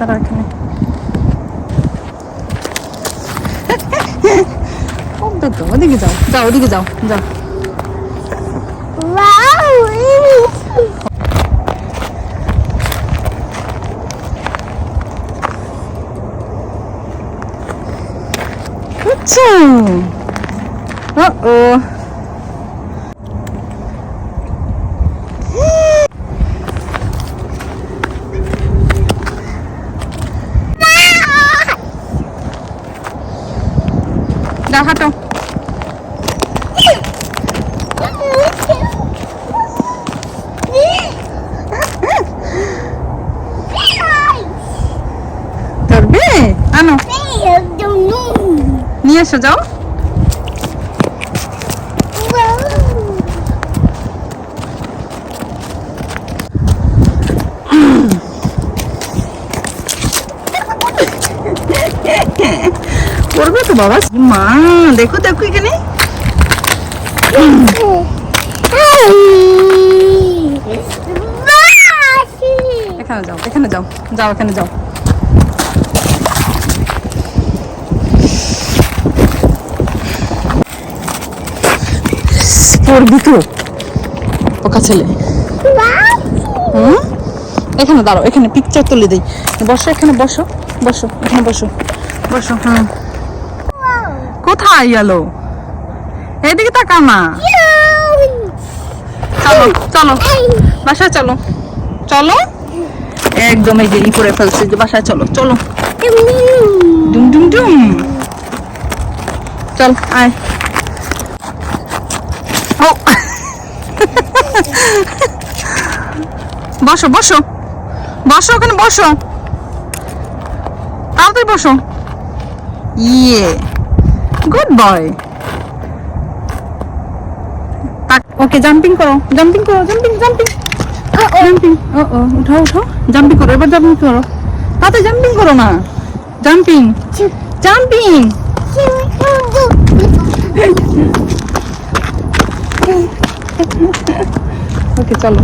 দাঁড়া এখানে ওটা তো ওদিকে যাও যাও ওদিকে যাও যাও আচ্ছা ও যাও হাঁটো। ধরবে? আনো। নিয়ে এসো যাও। করবে তো বাবা? মা, দেখো দেখো এখানে। এখানে যাও এখানে যাও যাও, এখানে যাও। তো ছেলে। এখানে এখানে পিকচার তুলে দিই। বসো, এখানে বসো বসো, এখানে বসো। বসো হ্যাঁ কোথায় গেল? এদিকে তাকাও না। চলো চলো। বাসায় চলো। চলো। একদম এই যে করে ফেলছে যে বাসায় চলো চলো। ডুম ডুম ডুম। চল, আয়। ও। বসো বসো। বসো ওখানে, বসো। তাড়াতাড়ি বসো। ইয়ে। গুড বয় ওকে জাম্পিং করো জাম্পিং করো জাম্পিং জাম্পিং জাম্পিং ও ও উঠাও উঠাও। জাম্পিং করো এবার জাম্পিং করো তাতে জাম্পিং করো না। জাম্পিং জাম্পিং ওকে চলো।